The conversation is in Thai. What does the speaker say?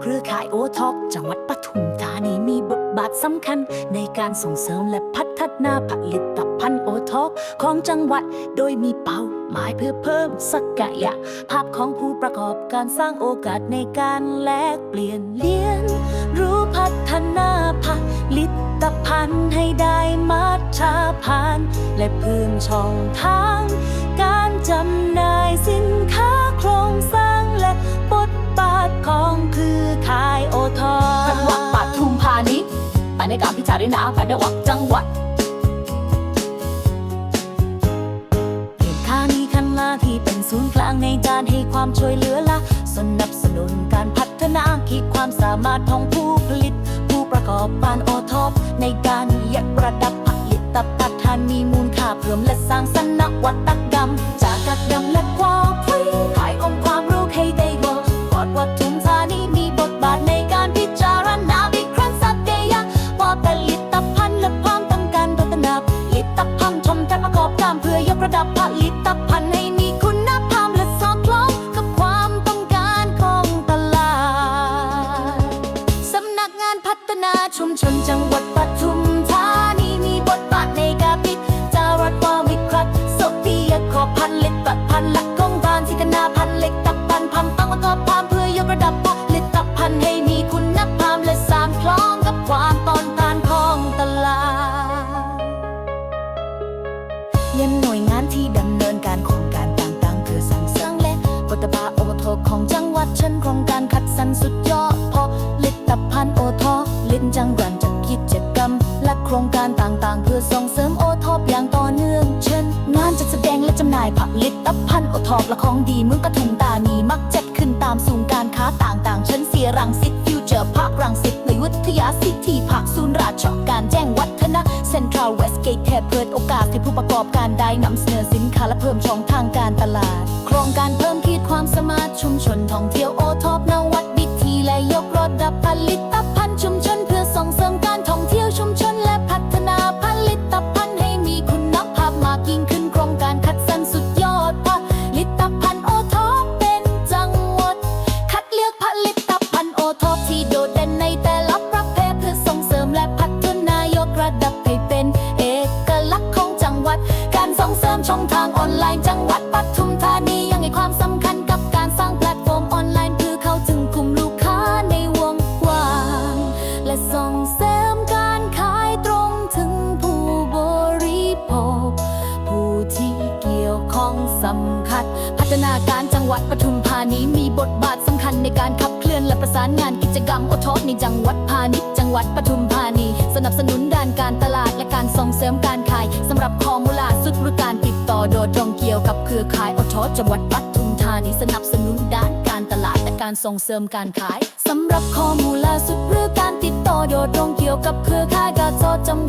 เครือข่ายโอท็อปจังหวัดปทุมธานีมีบทบาทสำคัญ ในการส่งเสริมและพัฒนาผลิตภัณฑ์โอท็อปของจังหวัด โดยมีเป้าหมายเพื่อเพิ่มศักยภาพของผู้ประกอบการสร้างโอกาสในการแลกเปลี่ยนเรียน รู้พัฒนาผลิตภัณฑ์ให้ได้มาตรฐานและเพิ่มช่องทาง การจำหน่ายสิน การพิจารณาภายในวัดจังหวัดเห็นค่านี้คันลาที่เป็นศูนย์กลางในการให้ความช่วยเหลือและ สนับสนุนการพัฒนาขีดความสามารถของผู้ผลิต ผู้ประกอบการโอท็อปในการยกระดับผลิตภัณฑ์มีมูลค่าเพิ่มและสร้างสรรค์นวัตกรรม จากกักดำและความพลิ้ย พื่อยกระดับผลิตภัณฑ์ให้มีคุณภาพและสอดคล้องกับความต้องการของตลาด สำนักงานพัฒนาชุมชนจังหวัดปทุม ลิ้นจังหวัดจัดกิจกรรม และโครงการต่างๆ เพื่อส่งเสริมโอทอปอย่างต่อเนื่อง เช่น งานจัดแสดงและจำหน่ายผลิตภัณฑ์โอทอปและของดีเมืองปทุมธานีมักจัดขึ้นตามศูนย์การค้าต่างๆ เช่นเสียรังสิตฟิวเจอร์พาร์ครังสิตในวิทยาสิทธิภาคศูนย์ราชการแจ้งวัฒนะเซ็นทรัลเวสเกตแทบเปิดโอกาสให้ผู้ประกอบการได้นำเสนอสินค้าและเพิ่มช่องทางการตลาด โครงการเพิ่มขีดความสามารถชุมชนท่องเที่ยวโอทอปนวัดวิธีและยกระดับผลิต จังหวัดปทุมธานีมีบทบาทสำคัญในการขับเคลื่อนและประสานงานกิจกรรมโอทอในจังหวัดพาณิชย์จังหวัดปทุมธานี สนับสนุนด้านการตลาดและการส่งเสริมการขายสำหรับข้อมูลล่าสุดหรือการติดต่อโดยตรงเกี่ยวกับเครือข่ายโอทอจังหวัดปทุมธานีสนับสนุนด้านการตลาดและการส่งเสริมการขายสำหรับข้อมูลล่าสุดหรือการติดต่อโดยตรงเกี่ยวกับเครือข่ายกาโซจัง